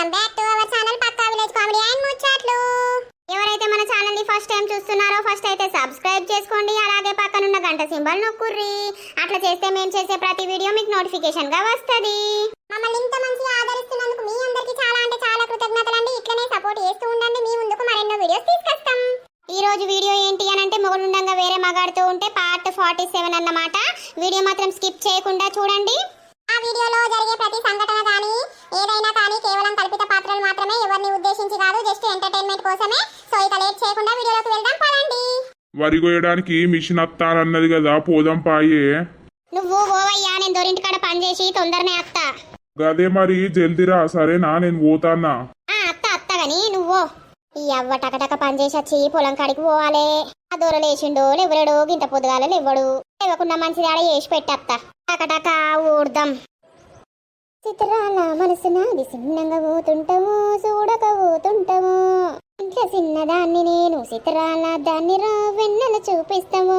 Welcome back to our channel Pakka village comedy and Muchatlu. ఎవరైతే మన ఛానల్ని first time చూస్తున్నారో ఫస్ట్ అయితే సబ్స్క్రైబ్ చేసుకోండి. అలాగే పక్కనున్న గంట సింబల్ నొక్కుర్రి. అట్లా చేస్తే మేము చేసే ప్రతి వీడియో మీకు నోటిఫికేషన్గా వస్తది. మమ్మల్ని ఇంత మంచిగా ఆదరిస్తున్నందుకు మీ అందరికీ చాలా అంటే చాలా కృతజ్ఞతలండి ఇట్లనే సపోర్ట్ చేస్తూ ఉండండి. మీ ముందుకు మరెన్నో వీడియోస్ తీసుకొస్తాం. ఈ రోజు వీడియో ఏంటి అని అంటే మొగుడుండంగా వేరే మగాడుతూ ఉంటే పార్ట్ ఫార్టీ సెవెన్ అన్నమాట. వీడియో మాత్రం స్కిప్ చేయకుండా చూడండి. ఉద్దేశించి కాదు జస్ట్ ఎంటర్టైన్మెంట్ కోసమే. సో ఇక లేట్ చేయకుండా వీడియోలోకి వెళ్దాం పదండి. వరి కోయడానికి మిషన్ అత్తానన్నది కదా పోదాం పాయే. నువ్వు ఓవయ్యా నేను దొరింటి కాడ పని చేసి తొందరనే అత్త. గదే మరి జల్దిరా సరేనా? నేను పోతాన్నా ఆ అత్త అత్త గాని నువ్వు ఈ అవ్వ టకటక పని చేసి వచ్చి పొలం కాడికి పోవాలి. ఆ దూర లేచిండో లేవరడు గింత పొద్దుగాల లేవడు. లేవకుండా మంచిది ఆడ వేసి పెట్టత్త. టకటక ఊడదాం. చిత్రాల మనసు నాది చిన్నంగా పోతుంటాము చూడక పోతుంటాము ఇంట్లో చిన్నదాన్ని నేను చిత్రాల దాన్ని రా వెన్నెల చూపిస్తాము.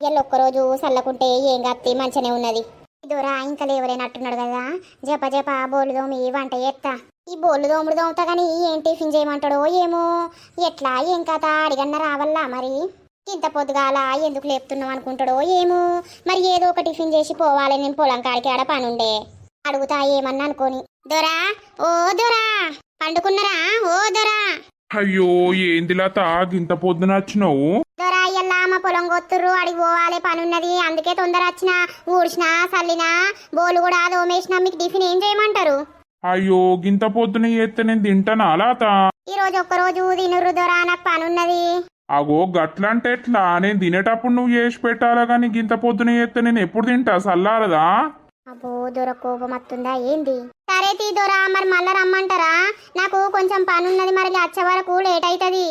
ఇవాళ ఒక్కరోజు చల్లకుంటే ఏం కత్తి మంచిగానే ఉన్నది. ఇదోరా ఇంకా లేవలేనట్టున్నాడు కదా. జప జప బోలు దోమి వంట చేస్తా ఈ బోలు దోముడు దోముతా కానీ ఏం టిఫిన్ చేయమంటాడో ఏమో. ఎట్లా ఏం కథ అడిగన్న రావల్లా మరి. ఇంత పొద్దుగాల ఎందుకు లేపుతున్నాం అనుకుంటాడో ఏమో. మరి ఏదో ఒక టిఫిన్ చేసి పోవాలి నేను పొలం కాడికి ఆడ పనుండే. అడుగుతా ఏమన్నా అనుకోని. దొరా ఓ దొరా పండుకున్నరా? ఓ దొరా. అయ్యో ఏంది లత గింత పొద్దున వచ్చినావు? దొరా ఇయ్యల్లా మా పొలం కొత్తుర్రు అడిగి పోవాలి పనున్నది అందుకే తొందర వచ్చిన ఊడ్చినా చల్లినా బోలు కూడా దోమేసినా మీకు టిఫిన్ ఏం చేయమంటారు? అయ్యో గింత పొద్దున చేస్తే నేను తింటానా లత? ఈ రోజు ఒక్క రోజు తినుర్రు దొరా నాకు పనున్నది అగో గట్లంటే ఎట్లా? నేను తినేటప్పుడు నువ్వు చేసి పెట్టాలా కానీ గింత పొద్దున చేస్తే నేను ఎప్పుడు తింటా సల్లారదా అబ్బో దొర కోపం వస్తుందా ఏంది? సరే తీ దొరా మరి మళ్ళా రమ్మంటారా? నాకు కొంచెం పనున్నది మరి వచ్చే వరకు లేట్ అవుతుంది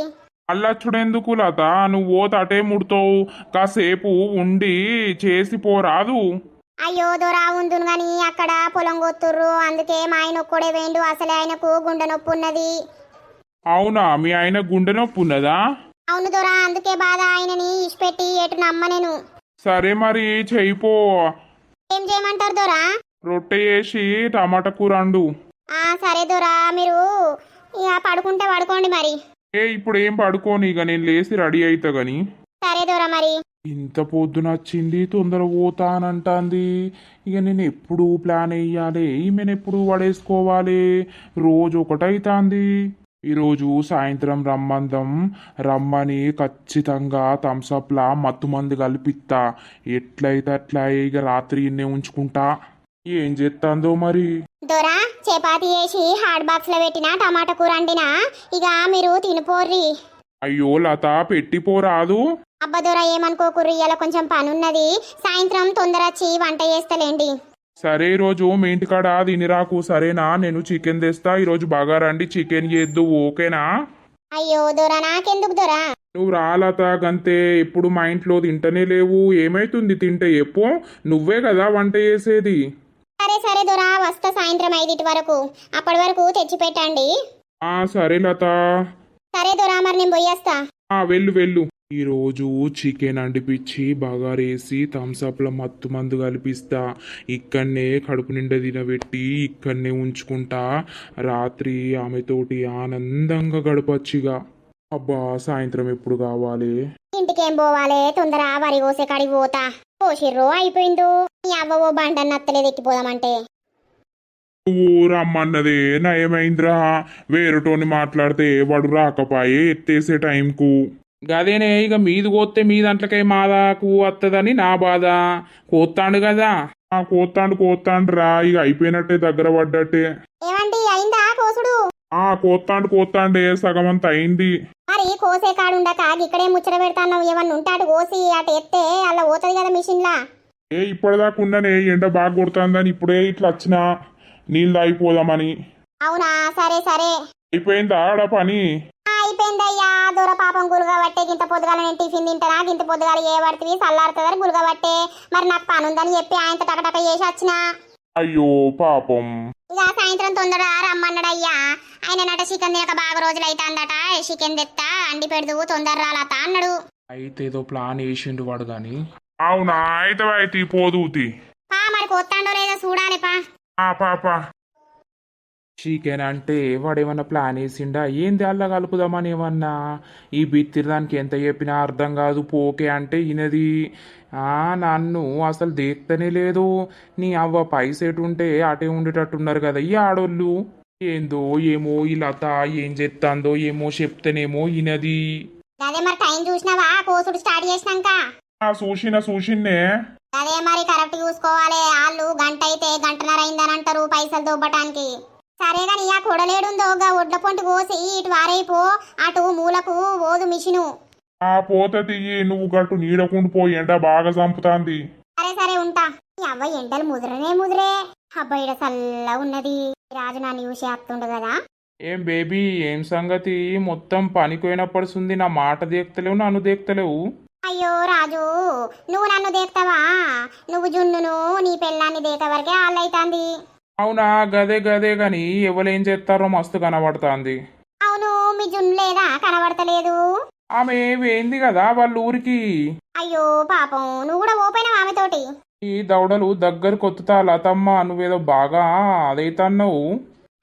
అల్లచ్చుడెందుకు లత? నువ్వు ఓ తటే ముడుతావు. కాసేపు ఉండి చేసి పోరాదు. అయ్యో దొరా ఉందును గాని అక్కడ పొలం కొత్తుర్రు. అందుకే మా ఆయన ఒక్కడే వేండు. అసలే ఆయనకు గుండె నొప్పి ఉన్నది. అవునా? మీ ఆయన గుండె నొప్పి ఉన్నదా? అవును దొరా అందుకే బాధ ఆయనని ఇష్టపెట్టి ఎటు నమ్మ నేను సరే మరి చెయ్యిపో ఏం చేయమంటారు దొరా? రొట్టె చేసి టమాటా కూర అండు. ఆ సరే దొరా మీరు ఇక పడుకుంటే పడుకోండి మరి. ఏ ఇప్పుడు ఏం పడుకోని ఇక నేను లేచి రెడీ అవుతా గాని. సరే దొరా మరి. ఇంత పొద్దున వచ్చింది తొందర పోతానంటాంది. ఇక నేను ఎప్పుడు ప్లాన్ వేయాలి ఈమెను ఎప్పుడు పడేసుకోవాలి. రోజు ఒకటైతాంది. ఈరోజు సాయంత్రం రమ్మందం రమ్మని ఖచ్చితంగా థమ్సప్లా మత్తు మందు కలిపిస్తా ఎట్లయితే అట్లా ఇక రాత్రి ఇన్నే ఉంచుకుంటా. ఏం చేస్తాందో మరి? దొరా చపాతి వేసి హాట్ బాక్స్లో పెట్టిన టమాటా కూర వండినా ఇక మీరు తినిపోర్రి. అయ్యో లత పెట్టిపోరాదు అబ్బా దొర ఏమనుకోకుర్రి ఇలా కొంచెం పని ఉన్నది సాయంత్రం తొందర వచ్చి వంట చేస్తలేండి. సరే ఈరోజు మీ ఇంటికాడ తినిరాకు సరేనా? నేను చికెన్ తెస్తా ఈరోజు బాగా రండి చికెన్ చేద్దు ఓకేనా? అయ్యో దొర నాకెందుకు దొర? నువ్వు రాలత గంతే ఎప్పుడు మా ఇంట్లో తింటనే లేవు ఏమైతుంది తింటే ఎప్పు నువ్వే కదా వంట చేసేది. సరే సరే దొర వస్తా సాయంత్రం ఐదింటి వరకు అప్పటి వరకు తెచ్చి పెట్టండి ఆ సరే లత. సరే దొర మరి నేను పోయేస్తా. ఆ వెళ్ళు వెళ్ళు. ఈరోజు చికెన్ అండిపించి బగారేసి థమ్సప్లో మత్తు మందు కలిపిస్తా. ఇక్కడనే కడుపు నిండా తినబెట్టి ఇక్కడనే ఉంచుకుంటా. రాత్రి ఆమెతోటి ఆనందంగా గడపచ్చిగా. అబ్బా సాయంత్రం ఎప్పుడు కావాలి? ఇంటికేం పోవాలి? తొందర వరి కోసే కాడికి పోతా. పోసిర్రో అయిపోయిందో? నీ అవ్వ ఓ బండ నత్తలేదు ఎక్కిపోదామంటే రమ్మన్నదే నయమైందిరా. వేరేటోని మాట్లాడితే వాడు రాకపాయే ఎత్తేసే టైంకు. గదేనే ఇక మీది కోస్తే మీ దాంట్లోకే మా దాకు వత్తదని నా బాధ. కోత్తాండు కదా. ఆ కోత్తాండు కోత్తాండు రా ఇక అయిపోయినట్టే దగ్గర పడ్డట్టే. ఏమండి అయిందా కోసుడు? ఆ కోత్తాండు కోత్తాండే సగం అంత అయింది. మరి కోసే కాడు ఉండక ఇక్కడే ముచ్చట పెడతాను ఏమన్నా ఉంటాడు కోసి అటు ఎత్తే అలా పోతుంది కదా మిషన్లా. ఏ ఇప్పటిదాకా ఉన్ననే ఎండ బాగా కొడుతుందని ఇప్పుడే ఇట్లా వచ్చిన నీళ్ళు తాగిపోదామని. అవునా సరే సరే. అయిపోయిందా ఆడ పని? ఆ, అయిపోయిందయ్యా. దూర పాపం గులుగా పట్టే గింత పొద్దుగాల నేను టిఫిన్ తింటానా? గింత పొద్దుగాల ఏ పడుతుంది? చల్లారుతుందని గులుగా పట్టే మరి నాకు పని ఉందని చెప్పి ఆయనతో టకటక చేసి వచ్చిన. అయ్యో పాపం. ఇక సాయంత్రం తొందర రమ్మన్నాడయ్యా. ఆయన నట చికెన్ తినక బాగా రోజులు అవుతుందట చికెన్ తెత్తా? అండి పెడదు తొందర రాలత అన్నాడు. అయితే ఏదో ప్లాన్ వేసిండు వాడు గాని. అవునా? అయితే అయితే పోదూతి పా మరి కొత్తాండో లేదో చూడాలి పా. ఆ పాప చికెన్ అంటే వాడేమన్నా ప్లాన్ వేసిండా? ఏంది అల్లా కలుపుదామని ఏమన్నా? ఈ బిత్తిరి దానికి ఎంత చెప్పినా అర్థం కాదు పోకే అంటే ఇనది. ఆ నన్ను అసలు దేక్తనే లేదు. నీ అవ్వ పైసెటు ఉంటే అటే ఉండేటట్టున్నారు కదా ఈ ఆడోళ్ళు. ఏందో ఏమో ఈ లత ఏం చెప్తాందో ఏమో చెప్తేనేమో ఇనది. అదే మరి టైం చూసినావా? కోసుడు స్టార్ట్ చేసినాక. సూషిన సూషిన్నే అదే మరి కరెక్ట్ చూసుకోవాలి. వాళ్ళు గంట అయితే గంటన్నర అయిందని అంటారు పైసలు దొబ్బటానికి. సరే గాని ఆ కొడలేడుందో గా ఒడ్ల పొంటి కోసి ఇటు వారైపో అటు మూలకు ఓదు మిషను. ఆ పోత తీయి నువ్వు గట్టు నీడకుండా పోయి ఎండ బాగా చంపుతాంది. సరే సరే ఉంటా. అవ్వ ఎండలు ముదిరనే ముదిరే. అబ్బాయిడ చల్ల ఉన్నది. రాజు నన్ను చూసి వస్తుండు కదా. ఏం బేబీ ఏం సంగతి? మొత్తం పనిపోయినప్పడుస్తుంది నా మాట దేక్తలేవు నన్ను దేక్తలేవు. అయ్యో రాజు నువ్వు నన్ను దేక్తావా? నువ్వు జున్నును నీ పెళ్ళాన్ని దేక వరకే ఆళ్ళైతాంది. అవునా? గదే గదే గాని ఎవరేం చేస్తారో మస్తు కనబడుతాంది. అవును మీ జున్ను లేదా కనబడతలేదు. ఆమె వేయింది కదా వాళ్ళ ఊరికి? అయ్యో పాపం. నువ్వు కూడా ఓపెన్ ఆమెతోటి? ఈ దవడలు దగ్గర కొత్తుతా లతమ్మ నువ్వేదో బాగా అదైతన్నావు.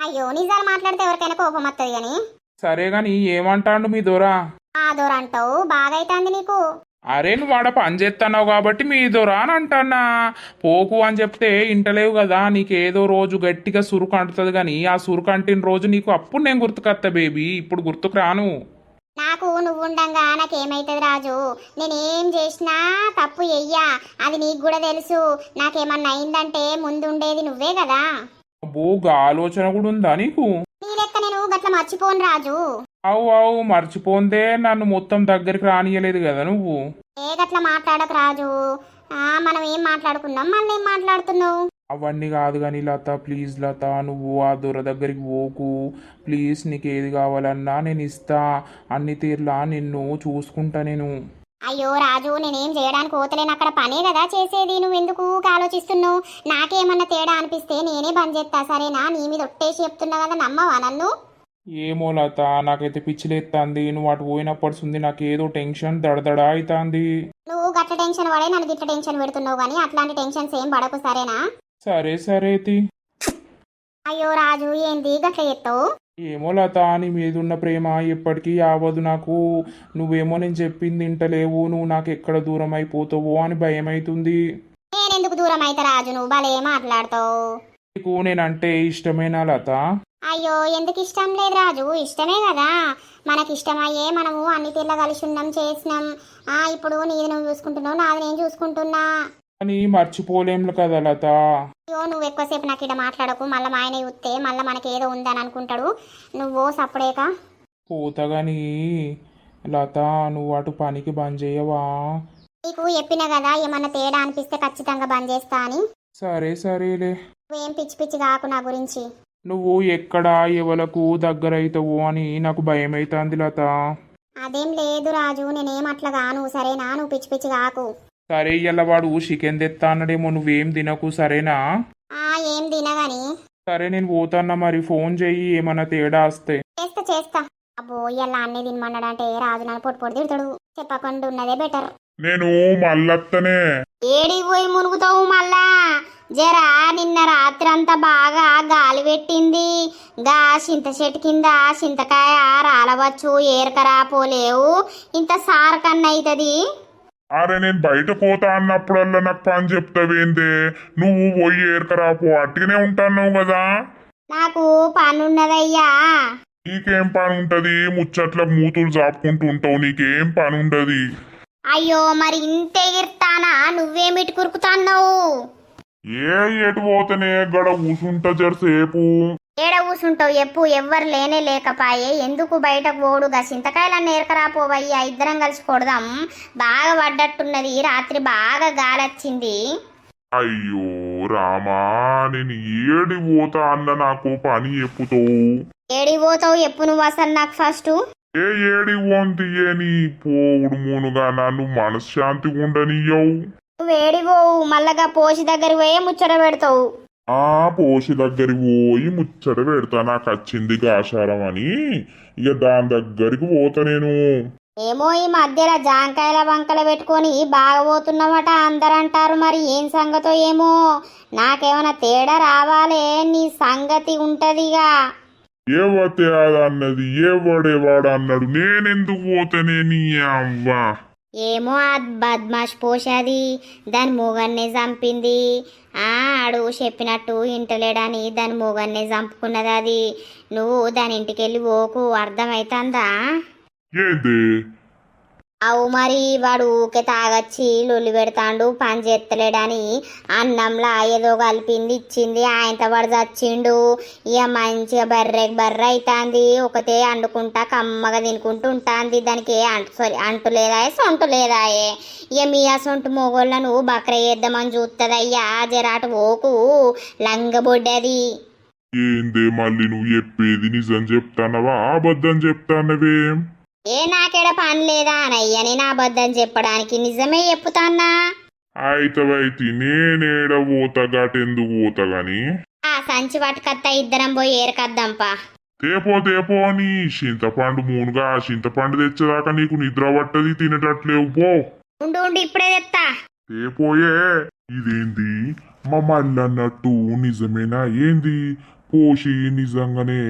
అయ్యో నిజాలు మాట్లాడితే ఎవరికైనా కోపం వస్తుంది గాని. సరే గాని ఏమంటాండు మీ దొరా? ఆ దూరంటావు బాగా అయితాంది నీకు. అరే నువ్వు ఆడ పని చేస్తున్నావు కాబట్టి మీ దొరా అని అంటానా పోకు అని చెప్తే ఇంటలేవు కదా నీకు ఏదో రోజు గట్టిగా సురుకు అంటుతుంది కానీ ఆ సురుకు అంటిన రోజు నీకు అప్పుడు నేను గుర్తుకొత్తా బేబీ ఇప్పుడు గుర్తుకు రాను. నాకు నువ్వు ఉండంగా నాకేమైతుంది రాజు? నేనేం చేసినా తప్పు ఎయ్యా అది నీకు కూడా తెలుసు. నాకేమన్నా అయిందంటే ముందుండేది నువ్వే కదా. అబ్బో ఆలోచన కూడా ఉందా నీకు? నీ లెక్క నేను గట్ల మర్చిపోను రాజు. అవు అవు మర్చిపోందే నన్ను మొత్తం దగ్గరికి రానియలేదు కదా నువ్వు. ఏ గట్ల మాట్లాడకు రాజు? ఆ మనం ఏం మాట్లాడుకున్నాం? మళ్ళీ ఏం మాట్లాడుతున్నావు? అవన్నీ కాదు కానీ లత ప్లీజ్ లత నువ్వు ఆ దొర దగ్గరికి పోకు. ప్లీజ్ నీకు ఏది కావాలన్నా నేను ఇస్తా. అన్ని తీర్లా నిన్ను చూసుకుంటా నేను. అయ్యో రాజు నేనేం చేయడానికి పోతలేను. అక్కడ పనే కదా చేసేది. నువ్వు ఎందుకు ఆలోచిస్తున్నావు? నాకేమన్నా తేడా అనిపిస్తే నేనే బంద్ చేస్తా సరేనా? నీ మీద ఒట్టేసి చెప్తున్నా కదా నమ్మవా నన్ను? ఏమో లత నాకైతే పిచ్చిలేస్తుంది నువ్వు అటు పోయినప్పటిస్తుంది నాకు ఏదో టెన్షన్ దడదడ అవుతుంది నువ్వు గట్ల టెన్షన్ పడే నన్ను గిట్ల టెన్షన్ పెడుతున్నావు కానీ అట్లాంటి టెన్షన్స్ ఏం పడకు సరేనా? సరే సరే అయ్యో రాజు ఏంది గట్ల చెప్తావు ఏమో లత నీ మీదున్న ప్రేమ ఎప్పటికీ ఆవదు నాకు. నువ్వేమో నేను చెప్పింది వింటలేవు. నువ్వు నాకు ఎక్కడ దూరం అయిపోతావో అని భయం అవుతుంది నేనెందుకు దూరం అయితే రాజు నువ్వు భలే మాట్లాడతావు. నీకు నేనంటే ఇష్టమేనా లత? అయ్యో ఎందుకు ఇష్టం లేదు రాజు? ఇష్టమే కదా. మనకి ఇష్టమయ్యే మనము అన్ని తీర్ల కలిసి ఉన్నాం చేసినాం. ఆ ఇప్పుడు నీది నువ్వు చూసుకుంటున్నావు నాది నేను చూసుకుంటున్నా. అని మర్చిపోలేం కదా లత. అయ్యో నువ్వు ఎక్కువసేపు నాకు ఇక్కడ మాట్లాడకు. మళ్ళీ మా ఆయన చూస్తే మళ్ళీ మనకి ఏదో ఉందని అనుకుంటాడు. నువ్వు సప్పుడేక. పోతగాని. లత నువ్వు అటు పనికి బంద్ చేయవా? నీకు చెప్పిన కదా ఏమన్నా తేడా అనిపిస్తే ఖచ్చితంగా బంద్ చేస్తా అని. సరే సరేలే. నువ్వేం పిచ్చి పిచ్చి కాకు నా గురించి. నువ్వు ఎక్కడ ఎవలకు దగ్గర అవుతావు అని నాకు భయం అవుతుంది లత. అదేం లేదు రాజు నేనేం అట్లా గాను సరేనా? నువ్వు పిచ్చి పిచ్చి కాకు సరే ఇలా వాడు చికెన్ తెత్తా అన్నాడేమో నువ్వేం తినకు సరేనా? ఆ ఏం తినగాని. సరే నేను పోతాన్నా మరి ఫోన్ చెయ్యి ఏమన్నా తేడా వస్తే. చేస్తా చేస్తా. అబ్బో ఇలా అన్నీ తినమన్నాడంటే రాజు నన్ను పొట్టు పొడి తిడతాడు. చెప్పకుండా ఉన్నదే బెటర్. నేను మల్లత్తనే. ఏడికి పోయి మునుగుతావు మళ్ళా? జరా నిన్న రాత్రి అంతా బాగా పెట్టింది. గా చింత చెట్టు కింద చింతకాయ రాలవచ్చు ఏరకరా పోలేవు ఇంత సార కన్నా అవుతుంది. అరే నేను బయట పోతా అన్నప్పుడల్లా నాకు పని చెప్తావేందే? నువ్వు పోయి ఏరకరాపో అట్టిగానే ఉంటాన్నావు కదా. నాకు పనున్నదయ్యా. నీకేం పని ఉంటది ముచ్చట్లకు మూతులు చాపుకుంటూ ఉంటావు నీకేం పని ఉండదు అయ్యో మరి ఇంత ఎగిర్తానా? నువ్వేమిటి కురుకుతాన్నావు? ఏ ఎటు పోతేనే గడ కూసుంటా జరసేపు. ఏడ కూసుంటావు ఎప్పు? ఎవ్వరు లేనే లేకపాయే. ఎందుకు బయటకు పోడుగా చింతకాయలన్నీ ఏరకరాపోవయ్యా. ఇద్దరం కలిసి కొడదాం. బాగా పడ్డట్టున్నది. రాత్రి బాగా గాలొచ్చింది. అయ్యో రామా నేను ఏడి పోతా అన్న నాకు పని చెప్పుతావు ఏడి పోతావు ఎప్పు నువ్వు అసలు నాకు ఫస్ట్? ఏ ఏడి ఏ నీ పోవుడు మూనుగా? నన్ను మనశ్శాంతి ఉండనియ్యవు నువ్వు ఏడి పోవు మళ్ళగా పోసి దగ్గర పోయే ముచ్చట పెడతావు. ఆ పోసి దగ్గరికి పోయి ముచ్చట పెడతా నాకు వచ్చింది ఆశారం అని. ఇక దాని దగ్గరికి పోతా నేను. ఏమో ఈ మధ్యలో జాంకాయల వంకల పెట్టుకొని బాగా పోతున్నామట అందరంటారు మరి ఏం సంగతో ఏమో? నాకేమైనా తేడా రావాలే నీ సంగతి ఉంటదిగా ఏవతే అన్నది ఏవాడేవాడు అన్నాడు నేనెందుకు పోతేనే నీ అవ్వా? ఏమో ఆ బద్మాష్ పోషాది దాని మూగన్నే చంపింది. ఆడు చెప్పినట్టు ఇంటలేడని దాని మూగన్నే చంపుకున్నది అది. నువ్వు దాని ఇంటికి వెళ్ళి ఓకు అర్థమైతుందా? ఏంది? అవు మరి వాడు ఊకే తాగొచ్చి లొల్లి పెడతాడు పని చేస్తలేడని అన్నంలా ఏదో కలిపింది ఇచ్చింది ఆయనతో వాడు చచ్చిండు. ఇక మంచిగా బర్రె బర్రె అవుతుంది ఒకతే అండుకుంటా కమ్మగా తినుకుంటూ ఉంటుంది. దానికి అంటు సారీ అంటు లేదాయే సొంటు లేదాయే. ఇక మీ ఆ సొంటు మొగోళ్ళను బక్ర చేద్దామని చూస్తుంది అయ్యా జరాటు ఓకు లంగబొడ్డది. ఏందే మళ్ళీ నువ్వు చెప్పేది నిజం చెప్తానవా అబద్ధం చెప్తానవేం? ఏ నాకేడ పని లేదా అనయ్య? నేను అబద్ధం చెప్పడానికి నిజమే చెప్పుతాన్నా? అయితవైతి నేనేడ పోతా గటెందుకు పోతా గాని? ఆ సంచి పట్టుకత్తా ఇద్దరం పోయి ఏరకద్దాంపా. తేపో తేపో నీ చింతపండు మూనుగా ఆ చింతపండు తెచ్చేదాకా నీకు నిద్ర పట్టది తినేటట్లేవు పో. ఉండు ఉండు ఇప్పుడే తెత్తా. తేపోయే ఇదేంది? మా మల్లన్నట్టు నిజమేనా? ఏంది? పోషి నిజంగానే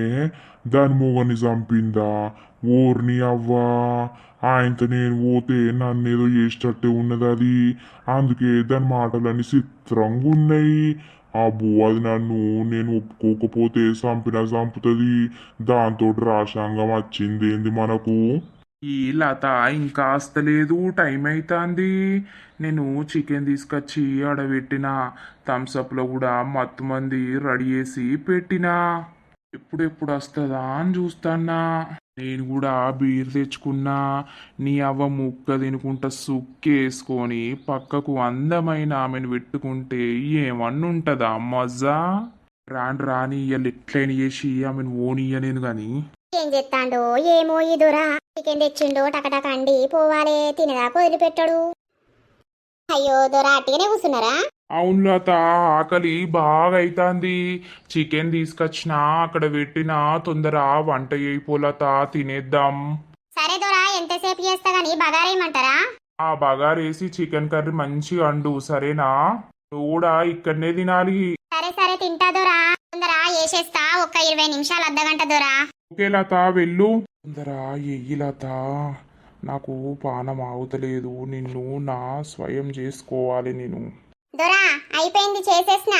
దాని మొగని చంపిందా? ఓర్ని అవ్వా. ఆయనతో నేను పోతే నన్నేదో చేసేటట్టే ఉన్నది అది. అందుకే దాని మాటలన్నీ చిత్రంగా ఉన్నాయి. అబ్బో అది నన్ను నేను ఒప్పుకోకపోతే చంపినా చంపుతుంది దాంతో రాశాంగం వచ్చింది. ఏంది మనకు? ఈ లత ఇంకా వస్తలేదు టైం అవుతుంది నేను చికెన్ తీసుకొచ్చి ఆడబెట్టిన. థమ్సప్లో కూడా మత్తు మంది రెడీ చేసి పెట్టినా. ఎప్పుడెప్పుడు వస్తుందా అని చూస్తానా నేను కూడా బీర్ తెచ్చుకున్నా. నీ అవ్వ ముక్క తినుకుంటా సుక్కేసుకొని పక్కకు అందమైన ఆమెను పెట్టుకుంటే ఏమన్నుంటదా మజా రాను రాని ఇయ్యాలు ఎట్లయిన చేసి ఆమెను ఓనియ్యనేను గాని. ఏం చెప్తాండో ఏమో ఈ దూరా. చికెన్ తెచ్చిండో టకటక అండి పోవాలే. తినదాకా వదిలిపెట్టాడు. అయ్యో దొరా అట్టిగానే కూర్చున్నారా? అవును లత ఆకలి బాగా అవుతుంది చికెన్ తీసుకొచ్చినా అక్కడ పెట్టినా తొందర వంట అయిపోలత తినేద్దాం. సరే దొరా ఎంతసేపు చేస్తా గానీ బగారేయమంటారా ఆ బగారేసి చికెన్ కర్రీ మంచిగా అండు సరేనా? నువ్వు కూడా ఇక్కడనే తినాలి. సరే సరే తింటా దొరా. తొందర వేసేస్తా ఒక్క ఇరవై నిమిషాలు అర్ధగంట దొరా. ఓకే లత వెళ్ళు. తొందర ఎయ్యి లత. నాకు పానం ఆగుతలేదు. నిన్ను నా స్వయం చేసుకోవాలి నేను. దొరా అయిపోయింది చేసేసిన?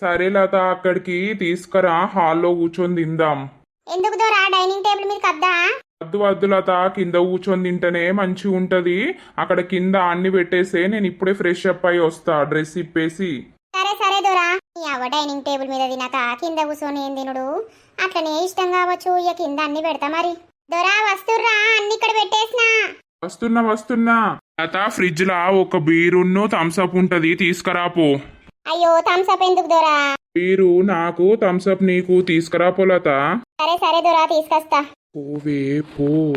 సరే లత అక్కడికి తీసుకురా. హాల్లో కూర్చొని తిందాం. ఎందుకు దొరా డైనింగ్ టేబుల్ మీద కద్దా? వద్దు వద్దు లత కింద కూర్చొని తింటేనే మంచిగా ఉంటది. అక్కడ కింద అన్ని పెట్టేసే నేను ఇప్పుడే ఫ్రెష్ అప్ అయి వస్తా. డ్రెస్ ఇప్పేసి. సరే సరే దొరా. అవ్వ డైనింగ్ టేబుల్ మీద తినక కింద కూర్చొని ఏం తినుడు? అట్లనే ఇష్టం కావచ్చు. ఇక కింద అన్ని పెడతా మరి. దొరా వస్తుర్రా అన్ని ఇక్కడ పెట్టేసిన. వస్తున్నా వస్తున్నా. లత ఫ్రిడ్జ్ లా ఒక బీరున్ను థమ్స్అప్ ఉంటది తీసుకురాపో. అయ్యో థమ్స్అప్ ఎందుకు దొరా? బీరు నాకు థమ్స్అప్ నీకు తీసుకురాపో లత. సరే సరే దొరా తీసుకొస్తా. పోవే పో.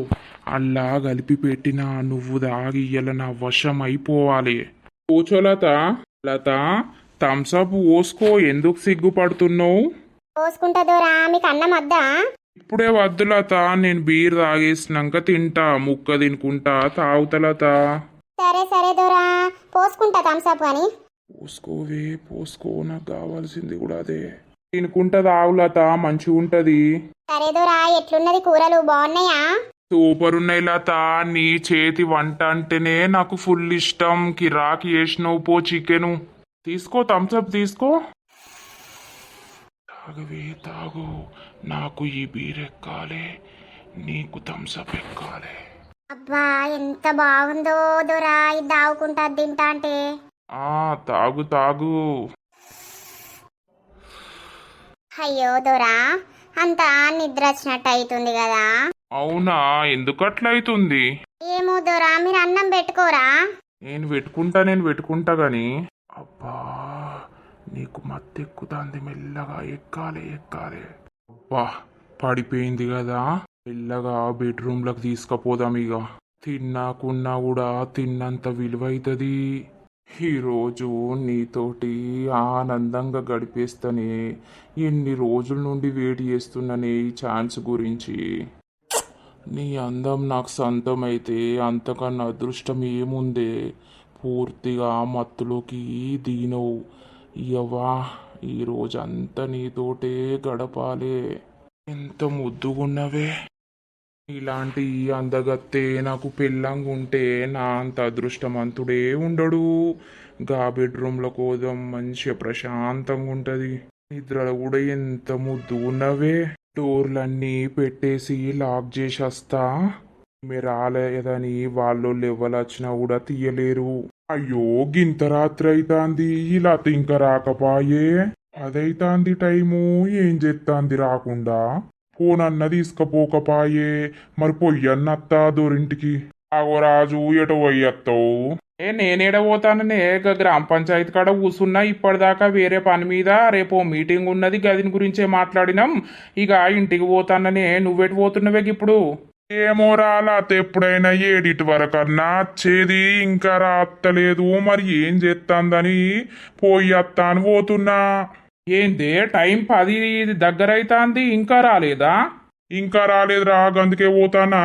అల్లా కలిపి పెట్టిన నువ్వు దాగి ఇయ్యాల నా వశం అయిపోవాలి కూర్చో లత. లత థమ్స్అప్ పోసుకో ఎందుకు సిగ్గుపడుతున్నావు? పోసుకుంటా దొరా మీకు అన్నం వద్దా? ఇప్పుడే వద్దు లత నేను బీర్ తాగేసినాక తింటా ముక్క తినుకుంటా తాగుతా లత సరే సరే దొరా పోసుకుంటా థమ్స్అప్ అని పోసుకోవే పోసుకో నాకు కావాల్సింది కూడా అదే. తినుకుంటా తాగు లత మంచిగా ఉంటది. సరే దొరా ఎట్లున్నది కూరలు బాగున్నాయా? సూపర్ ఉన్నాయి లత నీ చేతి వంట అంటేనే నాకు ఫుల్ ఇష్టం. కిరాకి చేసినవు పో చికెను. తీసుకో థమ్స్అప్ తీసుకో. తాగవే తాగు. నాకు ఈ బీర్ ఎక్కాలి నీకు థమ్స్అప్ ఎక్కాలి. అబ్బా ఎంత బాగుందో దొరా ఇది దావుకుంటా తింటా అంటే. ఆ తాగు తాగు. అయ్యో దొరా అంతా నిద్ర వచ్చినట్టు అవుతుంది కదా. అవునా ఎందుకు అట్లయితుంది ఏమో దొరా మీరు అన్నం పెట్టుకోరా? నేను పెట్టుకుంటా నేను పెట్టుకుంటా గాని. అబ్బా. నీకు మత్తెక్కుతాంది మెల్లగా ఎక్కాలి ఎక్కాలి. అబ్బా పడిపోయింది కదా. మెల్లగా బెడ్రూమ్లకు తీసుకుపోదాం ఇక తిన్నాకున్నా కూడా తిన్నంత విలువైతుంది. ఈరోజు నీతోటి ఆనందంగా గడిపేస్తనే ఎన్ని రోజుల నుండి వెయిట్ చేస్తున్ననే ఈ ఛాన్స్ గురించి. నీ అందం నాకు సొంతమైతే అంతకన్నా అదృష్టం ఏముందే? పూర్తిగా మత్తులోకి దీనవు. యవ్వా ఈరోజంతా నీతోటే గడపాలే. ఎంత ముద్దుగున్నవే. ఇలాంటి అందగత్తే నాకు పెళ్ళంగా ఉంటే నా అంత అదృష్టమంతుడే ఉండడు. గా బెడ్రూమ్లో కోదం మంచిగా ప్రశాంతంగా ఉంటుంది నిద్రలో కూడా ఎంత ముద్దు ఉన్నవే డోర్లన్నీ పెట్టేసి లాక్ చేసేస్తా. మీరు రాలేదని వాళ్ళు లెవెల్ వచ్చినా కూడా తీయలేరు. అయ్యో గింత రాత్రి అయితాంది ఇలా ఇంకా రాకపాయే అదైతాంది టైము ఏం చేస్తాంది రాకుండా. ఫోన్ అన్న తీసుకపోకపాయే మరి పొయ్యన్న అత్తా దూరింటికి. ఆగో రాజు ఎటు పోయత్తావు ఏ నేనేడ పోతాననే ఇక గ్రామ పంచాయతీ కాడ కూసున్నా ఇప్పటిదాకా వేరే పని మీద రేపు మీటింగ్ ఉన్నది గదిని గురించే మాట్లాడినాం. ఇక ఇంటికి పోతాననే నువ్వెటు పోతున్నవే ఇప్పుడు ఏమో రాలాత ఎప్పుడైనా ఏడిటి వరకన్నా వచ్చేది ఇంకా రాత్తలేదు. మరి ఏం చేస్తాందని పోయి అత్తాను పోతున్నా. ఏందే టైం పది దగ్గర అవుతాంది ఇంకా రాలేదా? ఇంకా రాలేదు రా అందుకే పోతానా?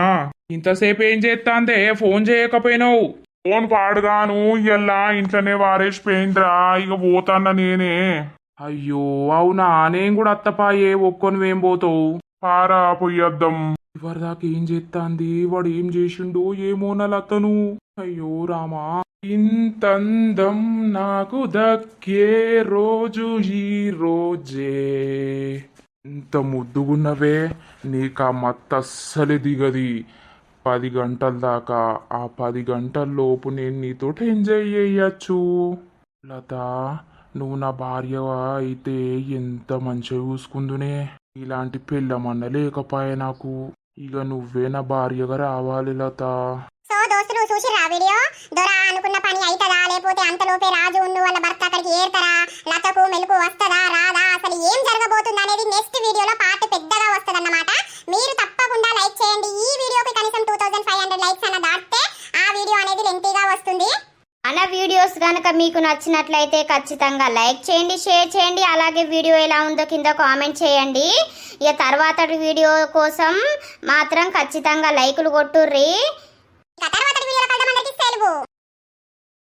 ఇంతసేపు ఏం చేస్తాందే ఫోన్ చేయకపోయినావు? ఫోన్ పాడుగాను ఇలా ఇంట్లోనే వారేసిపోయిందిరా ఇక పోతాన్నా నేనే. అయ్యో అవునా నేను కూడా అత్తపాయే ఒక్కొని ఏం పోతావు? పారా పొయ్యొద్దాం ఇవరిదాకా ఏం చేస్తాంది వాడు ఏం చేసిండు ఏమో అతను అయ్యో రామా ఇంతందం నాకు దక్కే రోజు ఈ రోజే. ఇంత ముద్దుగున్నవే నీకు ఆ మత్త అస్సలు దిగది. పది గంటల దాకా ఆ పది గంటల లోపు నేను నీతో ఎంజాయ్ చేయొచ్చు. లత నువ్వు నా భార్య అయితే ఎంత మంచిగా చూసుకుందునే. ఇలాంటి పెళ్ళమన్న లేకపాయే నాకు. ఇక నువ్వే నా భార్యగా రావాలి లత సో దోస్తులు చూసిరా వీడియో? దొరా అనుకున్న పని అవుతుందా లేకపోతే అంతలోపే రాజు ఉండు వాళ్ళ భర్త అక్కడికి ఏరుతారా? లతకు మెలకు వస్తుందా? రాదా? అసలు ఏం జరగబోతుంది అనేది నెక్స్ట్ వీడియోలో పార్ట్ పెద్దగా వస్తుందన్నమాట. మీరు తప్పకుండా లైక్ చేయండి. ఈ వీడియోకి కనీసం two thousand five hundred likes అన్న దాటితే ఆ వీడియో అనేది లెంతీగా వస్తుంది మన వీడియోస్ కనుక మీకు నచ్చినట్లయితే ఖచ్చితంగా లైక్ చేయండి షేర్ చేయండి అలాగే వీడియో ఎలా ఉందో కింద కామెంట్ చేయండి. ఇక తర్వాత వీడియో కోసం మాత్రం ఖచ్చితంగా లైకులు కొట్టుర్రి.